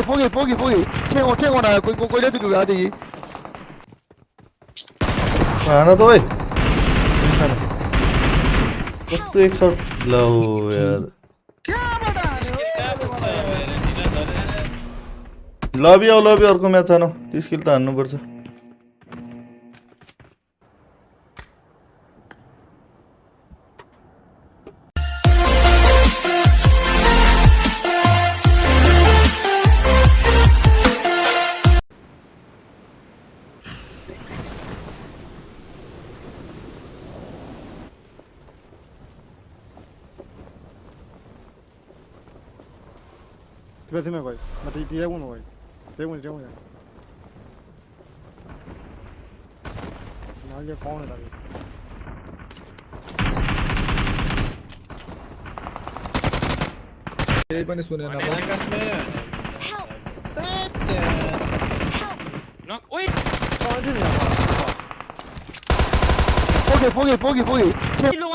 포기 포기 포기 포기. 탱고 탱고나 꼬려드리고 가야 되지 하나 더 해. फक्त एक shot love यार लबी आऊ लबी अर्को म्याच हानौ त्यो स्किल त हान्नुपर्छ 스페스맨 거야. 나 뒤, 뒤에 보는 거야. 대본 이제 오냐. 나 이제 공원에 다니. यही बने सुने ना मैंने कस में बेटे नॉक ओए कौन है ना ओके ओके ओके ओके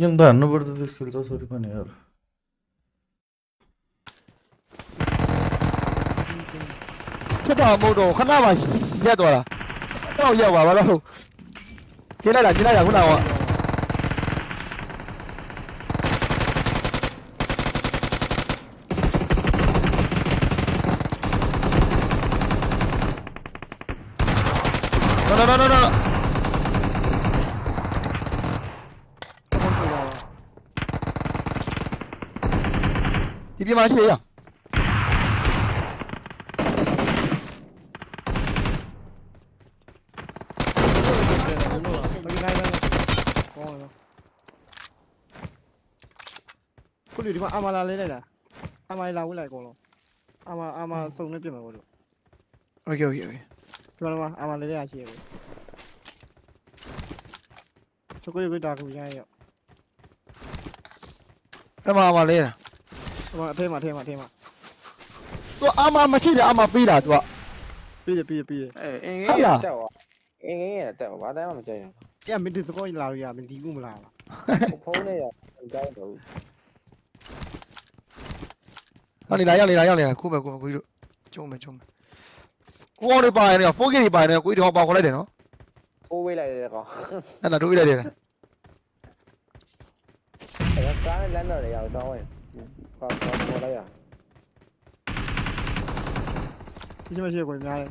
यङ त हान्नु पर्दा त्यस खेल्छ सरी पनि यार 봐, 뭐로 하나만 이제 돌아. 또 이제 와 봐라. 지나라 지나라 그 나와. 나나나나나. ခုနက No, no, no, no, no. ဒီပြမရှိရမကြည့်နိုင်ဘူးကောင်းတယ်ခုလူဒီမှာအမလာလေးလိုက်လားအမလာဝင်လိုက်ကောလုံးအမအမစုံနေပြင်မှာကောလို့ Okay, okay, okay. ဒီမှာအမလေးလေးရရှိရကောချိုကိုရတာကူရရအဲ့မှာအမလေးလား ဟိုအထဲမှာအထဲမှာအထဲမှာသူအမမရှိတယ်အမပေးတာသူကပြေးတယ်ပြေးတယ်ပြေးတယ်အဲအင်္ဂလိပ်တက်သွားအင်္ဂလိပ်တက်သွားဘာတိုင်းမှမကြိုက်ဘူးကြက်မင်းဒီစကောလာလို့ရမင်းဒီဘူးမလားဖုန်းနဲ့ရကြောက်တော့ဟောနေလာရောက်နေလာရောက်နေတာခုပဲခုပဲကိုကြီးတို့ကျုံမယ်ကျုံမယ်ဟိုတွေပါနေတော့ 4K တွေပါနေတော့ကိုကြီးတို့ပါခေါ်လိုက်တယ်နော်ိုးဝေးလိုက်တယ်ကောင်အဲ့ဒါတို့ဝေးလိုက်တယ်အဲ့ဒါကားနဲ့လမ်းတော့ရအောင်တောင်းဝင် ဟောပေါ်လိုက်ရဒီချိန်မရှိကောများတယ်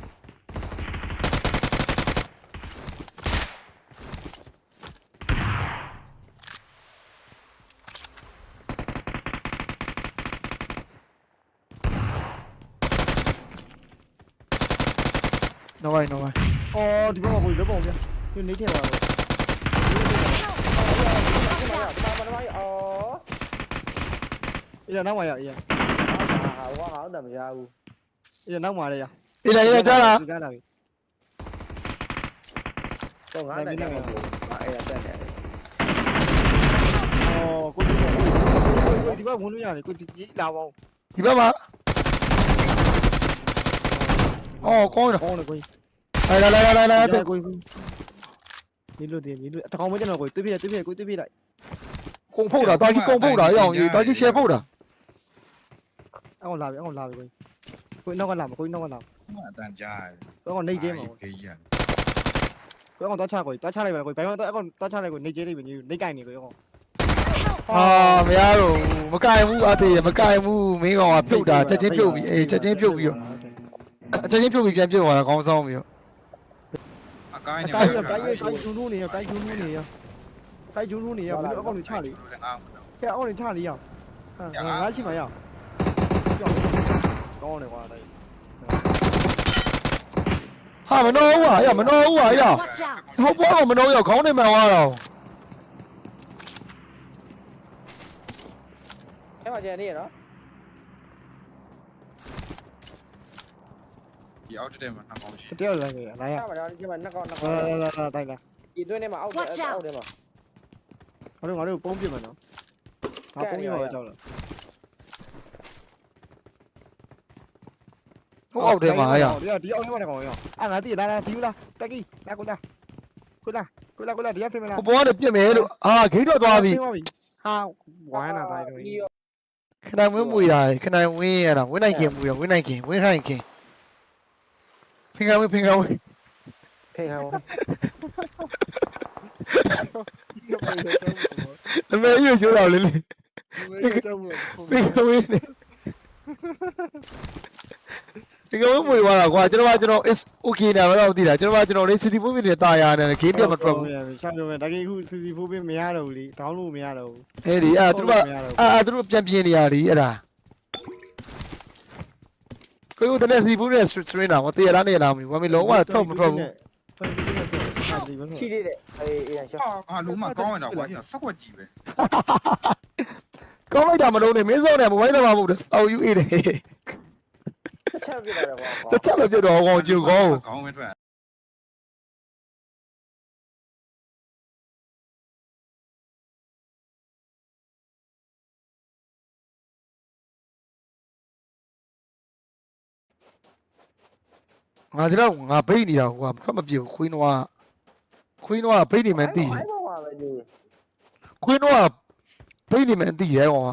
နော်ဝိုင်းနော်ဝိုင်းအော်ဒီဘက်မှာကိုလက်ပုံပြဒီနေထဲပါတော့ဘာဘာဘာအော်အေးနောက်မှာရအေးဟာဟောဟောတော့မရဘူးအေး နောက်မှာလေရအေးလာရေးကြားလားဒီကလာပြီတော့ငါနဲ့တက်ဘူးအဲ့ဒါတက်တယ်အော်ကိုဒီကိုဒီဘက်ဝင်လို့ရတယ်ကိုဒီလာပါဦးဒီဘက်မှာအော်ကောင်းတယ်ကောင်းတယ်ကိုလာလာလာလာလာလာကိုဒီလိုဒီလိုတကောင်မကျတော့ကိုတွေးပြတွေးပြကိုတွေးပြလိုက်ကုံဖုတ်တာတာကြီးကုံဖုတ်တာရ အောင်ကြီးတာကြီးရှယ်ဖုတ်တာအောင်လာပြီအောင်လာပြီကိုကိုနောက်ကလာမကိုနောက်ကလာအတန်ကြားကိုကောင်နေကျဲမှာခေးကြီးကိုကောင်တော့ချကိုတော့ချလိုက်ပါကိုဘယ်မှာတော့အကောင်တော့ချလိုက်ကိုနေကျဲနေပြီနေကင်နေကိုကောင်ဟာမရတော့မကင်ဘူးအသေးမကင်ဘူးမင်းကောင်ကပြုတ်တာချက်ချင်းပြုတ်ပြီးအေးချက်ချင်းပြုတ်ပြီးတော့ချက်ချင်းပြုတ်ပြီးပြန်ပြုတ်သွားတာခေါင်းဆောင်ပြီးတော့အကိုင်းအကိုင်းကိုင်းကိုင်းဂျူးနူးနေရကိုင်းဂျူးနူးနေရကိုင်းဂျူးနူးနေရဘယ်အကောင်ကိုချလိခဲအကောင်ကိုချလိရဟာငါရှိမရ ကောင်းတယ်ကွာတိုင်းဟာမနှောဘူးဟာရမနှောဘူးဟာရ Watch out! ဟိုဘောကမနှောရခေါင်းနေမှန်သွားတော့အဲ့မှာကျန်နေရနော်ဒီအောက်တက်မှာနှစ်ပေါင်းရှိတယောက်လည်းနေလာရအဲ့မှာတော့ဒီမှာနှစ်ကောင်နှစ်လာကောင်လာလာတိုက်လာဒီတွင်းထဲမှာအောက်အောက်ထဲမှာငါတို့ငါတို့ပုံးပြမယ်နော်ဒါပုံးပြပါကြောက်လားဟိုအောက်ထဲမှာရဒီဒီအောက်ထဲမှာတကောင်ရောအာငါတိလာ လာဒီလာတက်ကီလာကိုလာကိုလာကိုလာကိုလာဒီရဖေးမလားဟိုဘောကနေပြစ်မယ်လို့အာဂိတ်တော့သွားပြီဟာဝိုင်းလာတိုင်းတော့ခဏဝင်းမွေရတယ်ခဏဝင်းရတာဝင်းနိုင်ခင်မွေရဝင်းနိုင်ခင်ဝင်းခိုင်ခင်ဖင်ကဝင်း ဖင်ကဝင်းဖေးဟောင်းအမေကြီးချိုးတော့လေလေကျောင်းဘူးဖင်ကဝင်းနေဖင်ကဝင်းမွေသွားတာကွာကျွန်တော်ကကျွန်တော် is okay နာမတော့သိတာကျွန်တော်ကကျွန်တော်လေး city phone တွေတာယာနေဂိမ်းပြတ်မထွက်ဘူးရှာပြောမယ်ဒါကြီးအခုစီစီဖိုးပေးမရတော့ဘူးလေဒေါင်းလို့မရတော့ဘူးအဲ့ဒီအဲ့သူတို့ကအာအာသူတို့ပြန်ပြင်းနေရဒီအဲ့ဒါကိုယ်ကတည်းက city phone နဲ့ strain တာမတေးရလားနေရလားမသိဘူးဘာမလုံးဝထွက်မထွက်ဘူးရှိသေးတယ်အေးအေးရှောဟာငါလုံးမကောင်းရတာကွာဒီကဆက်ွက်ကြည့်ပဲကောင်းလိုက်တာမလုံးနဲ့မင်းစောနဲ့မိုဘိုင်းနံပါတ်မဟုတ်ဘူးအော်ယူအေးတယ်ချ က်ပြတယ်ကွာတစ်ချက်မပြတ်တော့ကောင်ကျူကောင်းကောင်းပဲထွက်ငါတို့ငါဘိတ်နေတာကွာဖတ်မပြေဘူးခွေးနွားခွေးနွားဘိတ်နေမှန်းသိတယ်အဲ့ပေါ်မှာပဲဒီခွေးနွားဘိတ်နေမှန်းသိတယ်ကောင်က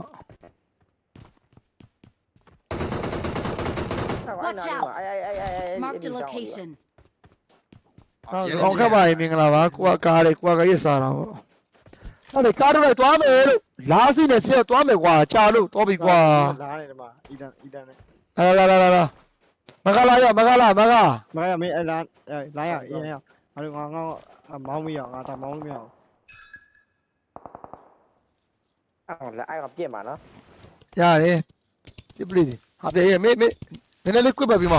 Watch out. အဲ့အဲ့အဲ့အဲ့ Marked a location. ကောင်ခက်ပါရင်မင်္ဂလာပါကိုကကားလေကိုကရက်စားတာပေါ့အဲ့ဒီကားတော့တွားမယ်လို့လာစီနဲ့ဆက်တွားမယ်ကွာကြာလို့တွားပြီကွာလာနေတယ်မှာအီတန်အီတန်နဲ့လာလာလာလာမကလာရမကလာမကမရမင်းအလာလာရအင်းရငါတို့ငါငါမောင်းမရငါဒါမောင်းလို့မရအောင်အဲ့လာအဲ့ကပြစ်မှာနော်ရတယ်ပြပလိဒီဟာပြေမေမေ နည်းနည်းလေးကွတ်ပါပြီမ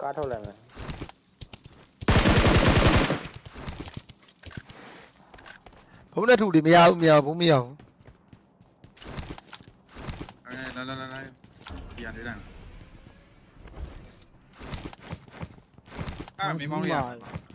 ကားထုတ်လိုက်မယ်ဘုံနဲ့ထူဒီမရဘူးမရဘူးမရဘူးအဲလာလာလာလာဒီရနေတယ်အာမင်းမောင်းရဟောရှိသေးတယ်လေအေးမမမမမမမကမအာဘာဟုတ်တာတော့ဟာအဲ့ကောင်ထားရ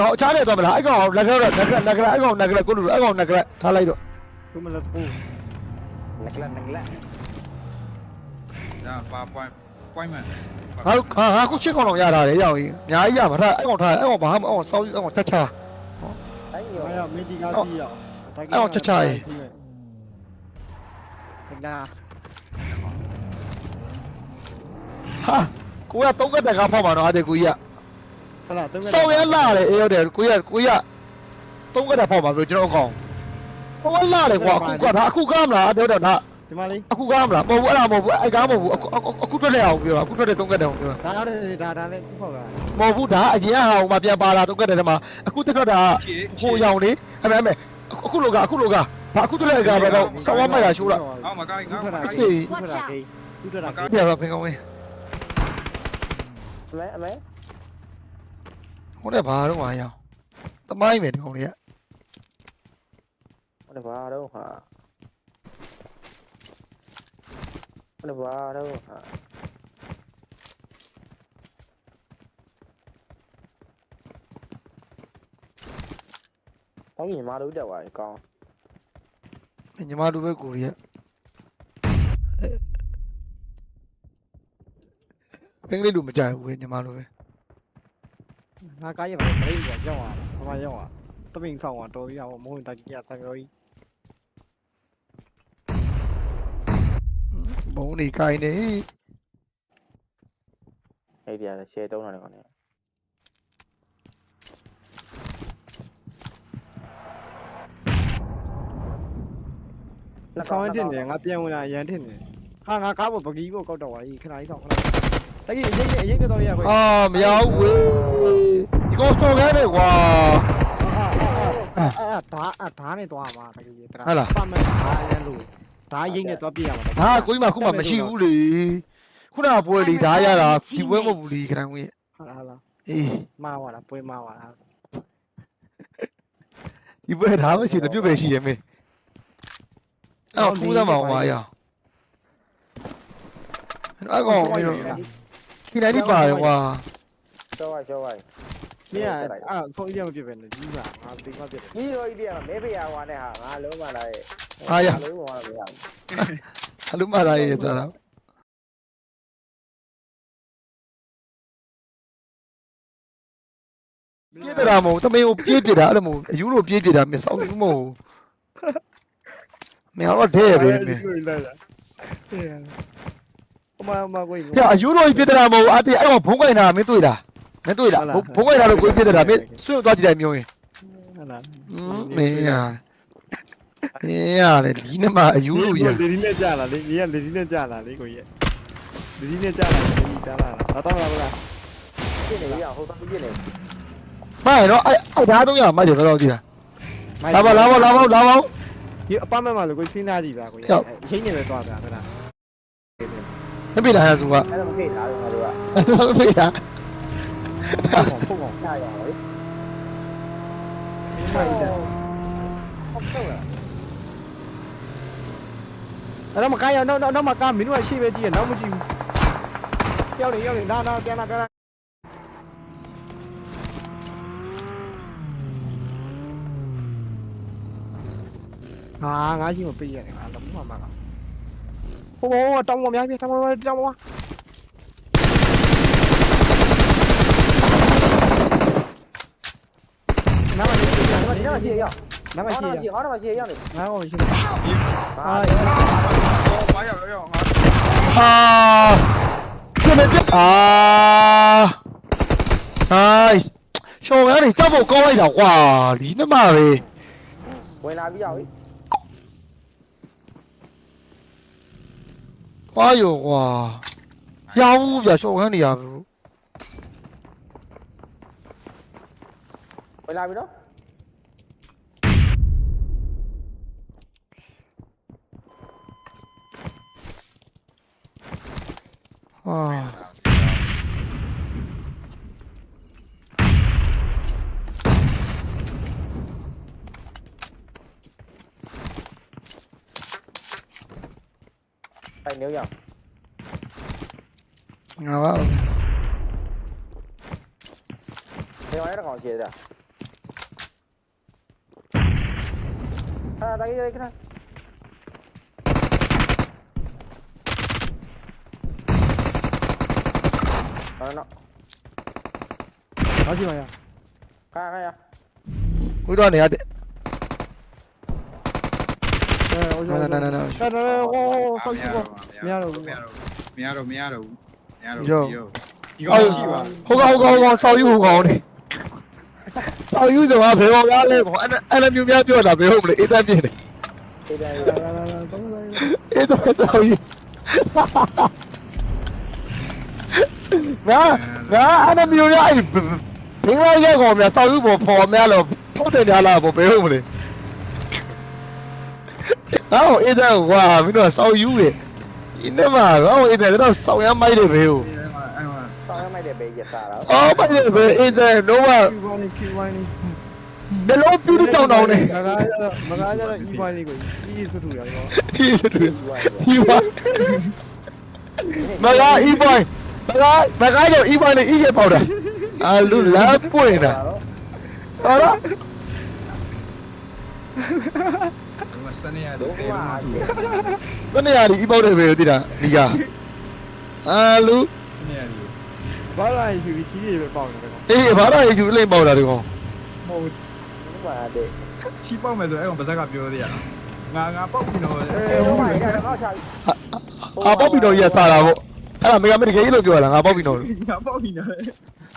အောင်အခြားနေသွားမလားအဲ့ကောင်လက်ခရက်လက်ခရက်လက်ခရက်အဲ့ကောင်လက်ခရက်ကိုလူအဲ့ကောင်လက်ခရက်ထားလိုက်တော့သူမလက်စပူငကလငကလဒါပါပွိုင်းပွိုင်းမန်ဟာဟာဟာခုချစ်ကောင်တော့ရတာလေရောက်ရင်အများကြီးရမှာထားအဲ့ကောင်ထားအဲ့ကောင်ဘာမှ အဲ့ကောင်စောင်းအဲ့ကောင်ချက်ချာအဲ့ညောမရမင်းဒီကားစီရတကလာဟာကိုကတုံးကတက်ကဖောက်မှာတော့အဲ့ဒီကိုကြီးကဟလာတုံးစောင်းရလာလေအေးဟုတ်တယ်ကိုကြီးကကိုကြီးကတုံးကတက်ဖောက်မှာဘယ်လိုကျွန်တော်အကောင်ဟိုကလာလေကွာအခုကဒါအခုကားမလားအဲ့တော့ဒါဒီမလေးအခုကားမလားမဟုတ်ဘူးအဲ့ဒါမဟုတ်ဘူးအဲ့ကားမဟုတ်ဘူးအခုအခုထွက်တဲ့အောင်ပြောတာအခုထွက်တဲ့တုံးကတက်အောင်ပြောတာဒါတော့ဒါဒါလည်းခုဖောက်တာမဟုတ်ဘူးဒါအရင်ဟာဟိုမှာပြန်ပါလာတုံးကတက်တဲ့မှာအခုတက်ထွက်တာဟိုရောင်လေအမေအမေအခုလိုကအခုလိုက ဘာအခုထွက်တဲ့ကားပဲတော့စောင်းမရရှိုးတာအော်မကိုင်းငါမကိုင်းစေးခုထတာကေခုထတာကေပြတော့ဖင်ကောင်းဝင်အမဲအမဲဟိုတဲ့ဘာတော့မရအောင်တမိုင်းမယ်ဒီကောင်တွေ ညီမတို့ပဲကိုရီးယားပင်လေးလူမကြိုက်ဘူးညီမတို့ပဲငါကားရမှာမလေးကရောက်သွားဘာမှရောက်သွားတမင်ဆောင်သွားတော်ပြီးတော့မဟုတ်တာကြီးကဆံပြောကြီးဘုံနေကိုင်းနေအဲ့ဒီကရှယ်တုံးတာလည်းကောင်းတယ် ဆောင်တင်တယ်ငါပြန်ဝင်လာရန်တင်တယ်ဟာငါကားပေါ်ပကီးပေါ်ကောက်တော့ပါကြီးခဏကြီးဆောင်ခဏတကြီးအရင်အရင်ကတော့ရကွာအာမရဘူးဝေးဒီကောင်စော်ခဲတယ်ကွာအာအာဓာအာဓာနဲ့သွားမှာတကြီးတရာဟုတ်လားပတ်မဲ့ဓာရန်လို့ဓာရိမ့်နဲ့သွားပြရမှာဒါကကိုကြီးမှခုမှမရှိဘူးလေခုနကပွဲလီဒါရတာဒီပွဲမဟုတ်ဘူးလီခဏဝင်ဟုတ်လားဟုတ်လားအေးမှားသွားတာပွဲမှားသွားတာဒီပွဲဒါမှရှိတယ်ပြုတ်ပဲရှိရမေ အော်ဖူးသမောင်ပါရအဲ့ကောင်မင်းတို့ဒီလိုက်ဒီပါတယ်ကွာရှော့ဝိုင်းရှော့ဝိုင်းမင်းอ่ะဆုံးအီးရမပြစ်ပဲနဲ့ကြီးပါငါသိမှပြစ်တယ်ကြီးရောကြီးတွေကမဲဖေးရဟွာနဲ့ဟာငါလုံးမလာရဲ့အားရလုံးဝမလာဘူးအလုံးမလာရေးသားတာပြစ်တာမဟုတ်တမင်ကိုပြေးပြစ်တာအဲ့လိုမဟုတ်အယူလိုပြေးပြစ်တာမဆောက်ဘူးမဟုတ် မင်းတော့တဲ့ပဲမင်းအမအမကို။ကြာအယူရိုကြီးပြစ်တာမဟုတ်ဘူးအတေအဲ့တော့ဘုံကိုင်တာမင်းတွေ့လား။မင်းတွေ့လားဘုံဘုံကိုင်တာလို့ကိုပြစ်တာမင်းဆွတ်သွားကြည့်လိုက်မျိုးရင်ဟုတ်လား။ဟင်းမင်းရ။မင်းရလေဒီနေ့မှအယူရိုကြီးလေဒီနဲ့ကြာလာလေညီကလေဒီနဲ့ကြာလာလေကိုကြီးလေဒီနဲ့ကြာလာလေဒီကြာလာတော့တော့လားပြည့်နေရဟိုတော့ပြည့်နေ။မိုင်တော့အဲ့အဲ့ဓာတ်သုံးရမိုက်တယ်တော့ကြည့်တာ။လာပါလာပါလာပါလာပါ ဒီအပမမလို့ကိုစဉ်းစားကြည့်ပါကိုကြီးရင်းနေပဲသွားတာဟုတ်လား။မပြေလာရစုကအဲ့ဒါမခေတာတော့ငါတို့ကမပြေလာဖုန်းဖုန်းညရအောင်လေဒီမိုက်တယ်ဟုတ်ကဲ့အဲ့တော့မကားရတော့တော့မကားမင်းတို့ကရှေ့ပဲကြည့်ရနောက်မကြည့်ဘူးရောက်နေရောက်နေနားနားပြန်လာပြန်လာ ဟာငါရှိမပေးရတယ်ငါလုံးဝမကဟိုဘောတောင်းမများပြတောင်းမတောင်းမနားမရှိနားမဒီရှိတော့ရှိရောက်နားမဟောရှိတော့ရှိဟောတော့ရှိရောက်နေနားမရှိဟာအာဘာရောက်ရောက်ငါ။အာပြမပြအာ nice ရှောင်းရည်တောက်ဖို့ကောင်းလိုက်တာကွာဒီနေ့မှပဲဝင်လာပြီးရောက်ပြီ။ သွားရောကွာ။ရောင်းဘူးဗျရှောင်းရနေရဘူးဝင်လာပြီနော်။ဟာ Kaynıyor ya. Nó Cái máy nó còn gì kìa. À, đây đây cái này. Đó nó. Đó chứ mày à. Cái này à. ui tuần này à. ဦးဇောနာနာနာနာ တော်တော်ဟိုဟိုဆောက်ကြည့်ပါမရတော့ဘူးမရတော့မရတော့ဘူးမရတော့ဘူးမရတော့ဘူးဒီကောင်ရှိပါဟိုကောင်ဟိုကောင်ဟိုကောင်ဆောက်ယူဟိုကောင်နေဆောက်ယူတော့ဘယ်ကောင်ကားလဲပေါ့အဲ့အဲ့လိုမျိုးများပြောတာဘယ်ဟုတ်မလဲအေးတက်ပြင်းတယ်တေးတယ်လာလာလာတော့လာအေးတော့ဆောက်ယူနာနာအဲ့လိုမျိုးများအဲ့ဘယ်ကောင်ရောက်ကောင်များဆောက်ယူပေါ်ပေါ်များလို့ထုတ်တယ်များလားပေါ့ဘယ်ဟုတ်မလဲ အော်အေးတော့ကွာမင်းတို့ဆောက်ယူတယ်ဒီနေ့မှာတော့အေးတယ်တော့ဆောက်ရမိုက်တယ်ဘယ်ဟုတ်အဲ့မှာအဲ့မှာဆောင်းရမိုက်တဲ့ဘေးရတာတော့အော်မိုက်တယ်ဘယ်အေးတယ်တော့ Q one Q one ဘယ်လိုပြူတောင်းတောင်းနေမကားကြတော့မကားကြတော့ E one လေးကိုကြီးကြီးဆွတ်ထူရတယ်ကောဒီစတူဒီဝိုင်းဒီဝါမက e boy မကမကကြော e boy နဲ့ e ရဲ့ပေါက်တာအလူလာပွင့်တာဟုတ်လားဒီမှာ စနေရဒုတော့က္ခမှာဘယ်နေရာဒီ e ပေါက်တယ်ပဲသိတာဒီကအလူစနေရဘာလာယူပြီးကြီးကြီးပဲပေါက်နေတယ်ကောအေးဘာလို့ယူလိမ့်ပေါက်တာဒီကောင်မဟုတ်ဒုက္ခတဲ့ချီပေါက်မယ်ဆိုအဲ့ကောင်ပါဇက်ကပြောသေးရငါငါပေါက်ပြီနော်အဲဟိုမှာရတော့ချာအာပေါက်ပြီးတော့ရစားတာပေါ့အဲ့ဒါမေဂါမက်တကယ်လို့ပြောတာငါပေါက်ပြီးတော့ငါပေါက်ပြီနော်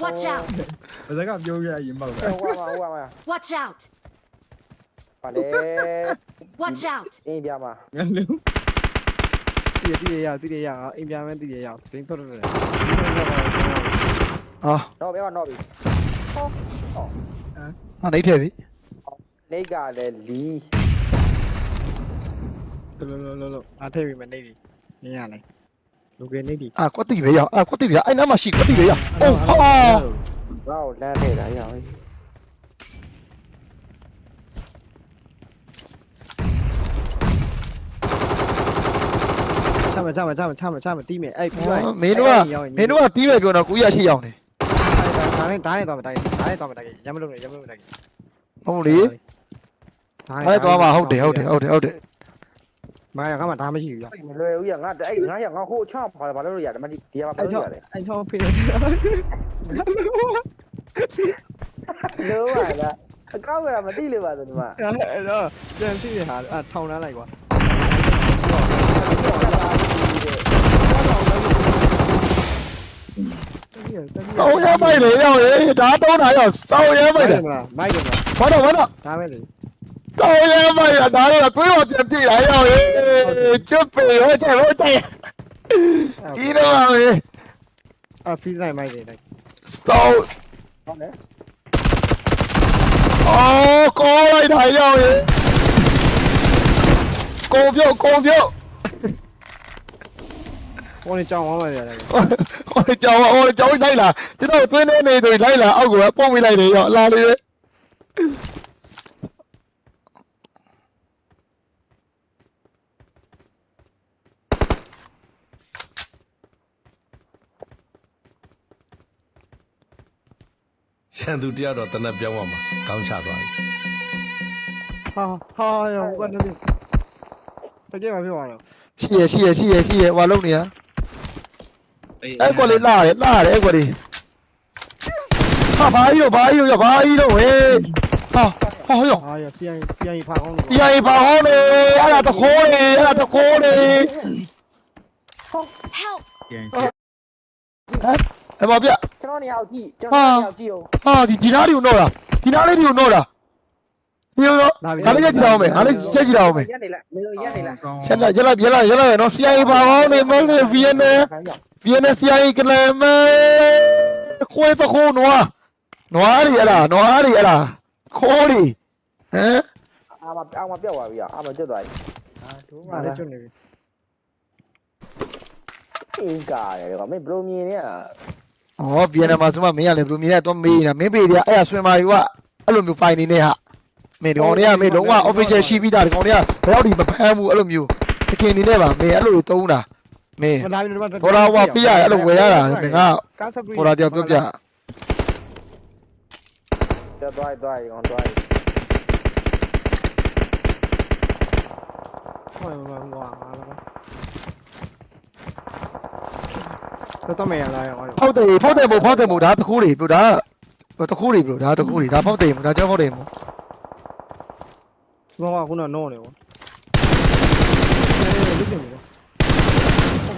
Watch out! ပါဇက်ကပြောရရင်ပေါက်တာဟိုမှာဟိုမှာ Watch out! ပါလေ Watch out! အင်းပြမှာငါလုံးတည်တည်ရတည်ရအိမ်ပြန်မဲ့တည်ရဘင်းဆော့တယ်ဟာတော့ပြောတော့ပြီဟာနေထည့်ပြီနေကလည်းလီလောလောလောလောအားထည့်ပြီးမနေပြီနင်းရလဲလူကနေဒီအာကွက်တိပဲရောက်အာကွက်တိပဲအဲ့နားမှာရှိကွက်တိပဲရောက်အိုးဟာငါ့ကိုလမ်းနေတာရအောင် ချမချမချမချမချမတီးမယ်အဲ့ပြီးတော့မင်းတို့ကမင်းတို့ကတီးမယ်ပြောတော့ကိုရရှိရောက်နေဒါနဲ့ဒါနဲ့တော့မတိုက်ဒါနဲ့တော့မတိုက်ရမလို့ရမလို့တိုက်ဟုတ်လေအဲ့တော့မှဟုတ်တယ်ဟုတ်တယ်ဟုတ်တယ်ဟုတ်တယ်မာရကမှဒါမရှိဘူးရမလွယ်ဘူးရငါအဲ့ငါရငါဟိုချဘာဘာလို့ရတယ်မဒီဒီမှာဘာအဲ့လို့ချောရတယ်အဲ့ချောဖေးလို့ရလားအကောက်ကမသိလို့ပါဆိုဒီမှာအဲ့တော့ကျန်စီးဟာအထောင်နှမ်းလိုက်ကွာစောင်းရမိုက်လေရောက်ရေဒါတုံးတာရောက်စောင်းရမိုက်တယ်မလားမိုက် တယ်မလားဘာတော့ဘာတော့ဒါပဲလေစောင်းရမိုက်ရဒါတော့တွေးတော့ပြန်ပြလာရောက်ရေချွတ်ပေဟိုကျဟိုကျကြီးတော့ပါလေအဖီးဆိုင်မိုက်တယ်လိုက်စောင်းဟုတ်တယ်အော်ကောလိုက်တာရောက်ရေကိုပြုတ် ကိုပြုတ်ဟိုနေကြောင်ဝမ်းပါရတယ်ဟိုကြောင်ဟိုကြောင်လိုက်လာကျွန်တော်တွင်းနေနေဆိုလိုက်လာအောက်ကပုံမိလိုက်တယ်ရောက်လာလေရန်သူတယောက်တော့တနက်ပြောင်းသွားမှာကောင်းချသွားပြီဟာဟာရောကနေပြီတကယ်မပြောရတော့ရှိရရှိရရှိရရှိရဟိုလုံးနေရ အဲ့ကွက်လေးလာတယ်လာတယ်အဲ့ကွက်လေးဟာဘာကြီးတော့ဘာကြီးတော့ဘာကြီးတော့ဝေးဟာဟာရောဟာရပြန်ပြန်ဖာအောင်ဒီအိဘာဟောနေအဲ့ဒါတခိုးနေအဲ့ဒါတခိုးနေ Help! ပြန်စီအဲ့မပြကျွန်တော်နေရာကြည့်ကျွန်တော်နေရာကြည့်အောင်ဟာဒီဒီနားလေးကိုတော့တာဒီနားလေးတွေကိုတော့တာဒီလိုတော့ငါလေးကြည့်တော့မယ်ငါလေးချက်ကြည့်တော့မယ်ရက်နေလိုက်မင်းရက်နေလိုက်ဆောင်ချက်လိုက်ရက်လိုက်ရက်လိုက်ရက်လိုက်နော် CIA ဘာဟောနေမလဲ VN ခံရ VN CIA ကလ မခွေးတခိုးနွားနွားရီအဲ့လားနွားရီအဲ့လားခိုးရီဟမ်အာမအာမပြောက်သွားပြီအာမကျွတ်သွားပြီအာတို့ဟာပါလေလေကျွတ်နေပြီအင်းကားတယ်ကွာမင်းဘလိုမြင်နေရဩ VN မှာဆိုမှမင်းကလည်းဘယ်လိုမြင်လဲတော့မေးနေတာမင်းပေတွေကအဲ့ဒါဆွင်မာယူကအဲ့လိုမျိုး file နေနေဟာမင်းဒီကောင်တွေကမင်းလုံးဝ official ရှိပြီးသားဒီကောင်တွေကဘယ်တော့ဒီမဖမ်းဘူးအဲ့လိုမျိုးစကင်နေနဲ့ပါမင်းအဲ့လိုသုံးတာ မင်းမလာပြီတော့ဘောလာဟိုပြရအဲ့လိုဝယ်ရတာမင်းကကားစပရီဘောလာတယောက်ပြောပြကျွတ်သွားသွားရောသွားဟိုမှာဟိုဟာလာတော့တော့မရလားရောဖောက်တယ်ဖောက်တယ်မို့ဖောက်တယ်မို့ဒါတခိုးတွေဘို့ဒါတခိုးတွေဘို့ဒါတခိုးတွေဒါဖောက်တယ်မို့ဒါကြောက်ဖောက်တယ်မို့ဘောကခုနတော့နေကွာအေးဒီကိနေတော့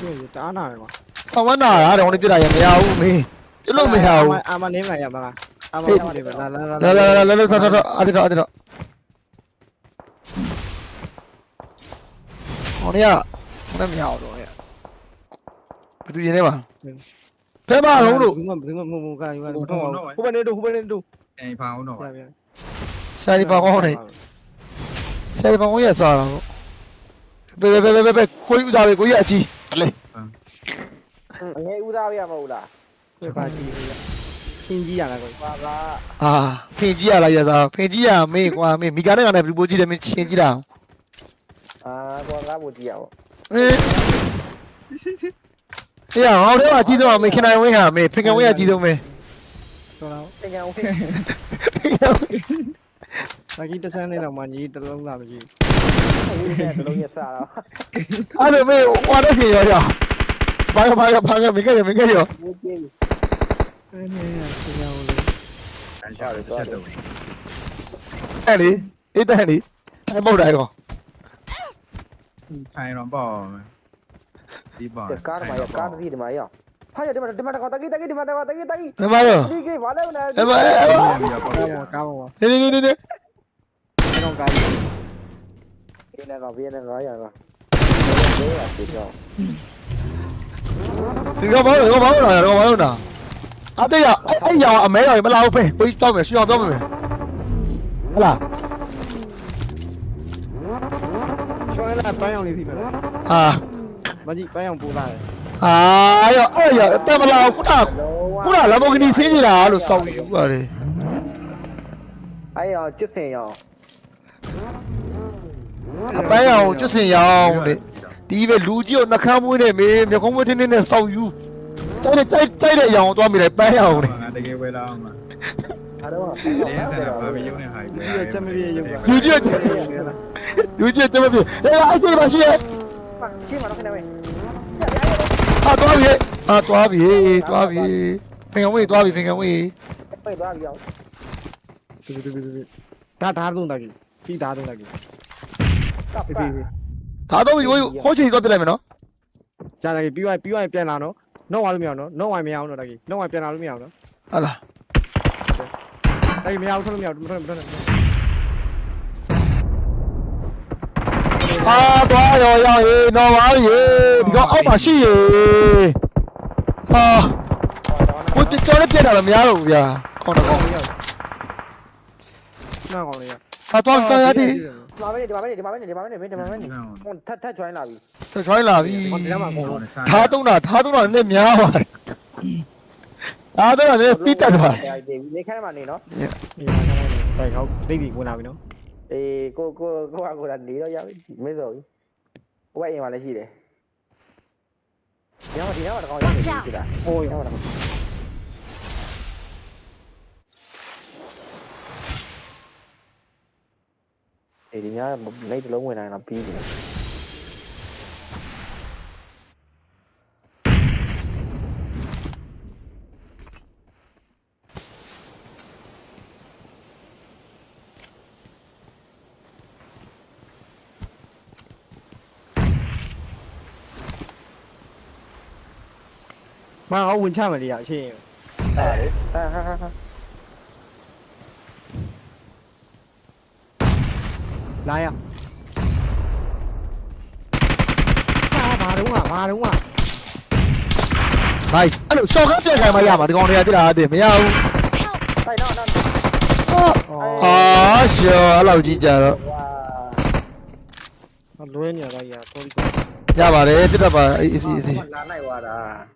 ဟုတ်ပြီတားနာတယ်ကွာဆောင်းဝနာရတဲ့ဟိုနေပြတာရမရဘူးမင်းပြလို့မရဘူးအာမနင်းမရပါလားအာမနေပါလာလာလာလာလာလာလာတော့တော့အဲ့ဒါအဲ့ဒါဟိုနေရဟိုနေမရအောင်တော့ရဘယ်သူရင်နေပါဖဲမလုံးလို့ဘယ်မှဘယ်မှမမကယူရတော့ဟိုဘက်နေတော့ဟိုဘက်နေတော့အိမ်ဖောင်းတော့ပြန်ပြန်ဆယ်ဒီပါကောင်းနေဆယ်ဒီပါကောင်းရစားတော့ဘယ်ဘယ်ဘယ်ဘယ်ခွေးဥစားပဲကိုကြီးအကြီး လေအငယ်ဦးသားရမဟုတ်လားပြပါကြည့်ရရှင်းကြီးရလားကွာပါပါအာဖင်ကြီးရလားရစားဖင်ကြီးရမေးကွာမေးမိကားနဲ့ကလည်းဘလူးပိုးကြီးတယ်မင်းချင်းကြီးတာအာကွာငါ့ကိုကြည့်ရအောင်အေးအေးဟောတော့အကြီးဆုံးမေးခင်နိုင်ဝင်းဟာမေးဖင်ကန်ဝင်းအကြီးဆုံးမေးတော်တော့တင်ကြအောင် မကြီးတဆန်းလေးတော့မကြီးတလုံးလာမကြီးဦးနဲ့တလုံးရစားတော့အဲ့လိုမေးဟောတော့ခင်ရောရဘာကဘာကဘာကမင်းကမင်းကရောဘူးကြည့်အဲနေရဆင်းရအောင်လေအရှာရချက်တော့အဲ့လေအေးတန်လေအဲ့မဟုတ်တယ်ကောထိုင်တော့ပေါ့ဒီပါကားမှာရကားတစ်စီးဒီမှာရဟာရဒီမှာဒီမှာတကီတကီဒီမှာတကီတကီတကီမမတော့ဒီကေဘာလဲမလဲအမအဲ့ကားပါကားပါနေနေနေနေတော့ကားကြီးဒီနေ့ကဘီနေငါရကလေးရပြီတော့ဒီ ကောင်ဘာလို့ကောင်ဘာလို့လာကောင်ဘာလို့လာအတေးရအဲ့အဲ့ရောင်အမဲရောင်မလာဘူးဖေးကိုတောက်မယ်ရှေ့အောင်ပြောမယ်ဟလာချွန်လာပန်းအောင်လေးစီမယ်အာမကြီးပန်းအောင်ပို့လာတယ်အာရောအဲ့ရောအတက်မလာခုနခုနလာဘောကနီဆင်းနေတာလို့စောက်ယူပါတယ် အဲ့ရောကျွတ်စင်ရောအပန်းရောင်ကျွတ်စင်ရောင်တဲ့ဒီပဲလူကြီးကိုနှခမ်းမွေးနေမေမျက်ခုံးမွေးထင်းထင်းနဲ့စောက်ယူကြိုက်တဲ့ကြိုက်ကြိုက်တဲ့ရောင်သွားမိတယ်ပန်းရောင်တဲ့ငါတကယ်ဝဲလာအောင်မှာအားတော့လင်းစံဘာဘီယုံနဲ့ဟာဒီကချက်မပြေရုပ်ကလူကြီးကလူကြီးကတမပြေဟဲ့အဲ့ဒီမှာရှိရဲ့ရှင်းမှာတော့ခဏမေးဟာသွားပြီဟာသွားပြီသွားပြီဖင်ကဝေးသွားပြီဖင်ကဝေးပြေးသွားပြီအောင်ဒါဒါသုံးတာကြီးပြီးဒါသုံးတာကြီး ကပ်ဖေးပါဖေးဖေးဒါတော့ဟိုးချင်သွားပြလိုက်မယ်နော်ကြာတယ်ပြီးသွားပြီးသွားပြန်လာနော်နှုတ်ဝါလို့မရအောင်နော်နှုတ်ဝါမရအောင်နော်ဒါကြီးနှုတ်ဝါပြန်လာလို့မရအောင်နော်ဟာလားဒါကြီးမရအောင်ထွက်လို့မရအောင်ထွက်ထွက်ထွက်အာသွားရောရောက်ရေနော်ပါရေဒီကောင်အောက်မှာရှိရေဟာဟိုကြော်လည်းပြက်တာလည်းမရတော့ဘူးဗျာကောင်းတော့ကောင်းနားကောင်းလေးရ ဟာသွားသွားရသည်ဒီမှာပဲဒီမှာပဲဒီမှာပဲဒီမှာပဲဒီမှာပဲဟိုထက်ထက် join လာပြီဆက်ချွိုင်းလာပြီဟောဒီမှာကောင်းလို့ထားသုံးတာထားသုံးတာလည်းများပါတယ်ထားသုံးတာလည်းပြီးတက်သွားတယ်နေခိုင်းမှာနေနော်ဒီမှာကောင်းလို့ဘယ်ကောက်ဒိတ်ဒီဝင်လာပြီနော်အေးကိုကိုကိုကကိုကနေတော့ရပြီမင်းစောကြီးဟိုဘက်အိမ်မှာလည်းရှိတယ်ညောင်ဒီညောင်တော့ကောင်းရတယ်ရှိတာဟိုညောင်တော့ အေးဒီညလိုက်တလုံးဝင်နိုင်တော့ပြီးပြီမအောင်ဝင်ချမယ် လေရအရှင်းအဲ့ဒါလေဟာဟာဟာလာရဟာဘာတော့ဘာတော့ဘိုက်အဲ့လိုရှော့ကပြက်ခိုင်းမှရမှာဒီကောင်တွေကတိလာတယ်မရဘူးဆိုင်တော့တော့ဟာရှော့အဲ့လိုကြီးကြတော့ဝါလွဲနေရတာကြီးတော်ဒီရပါတယ်ပြတ်တတ်ပါအေးအေးအေးလာနိုင်သွားတာ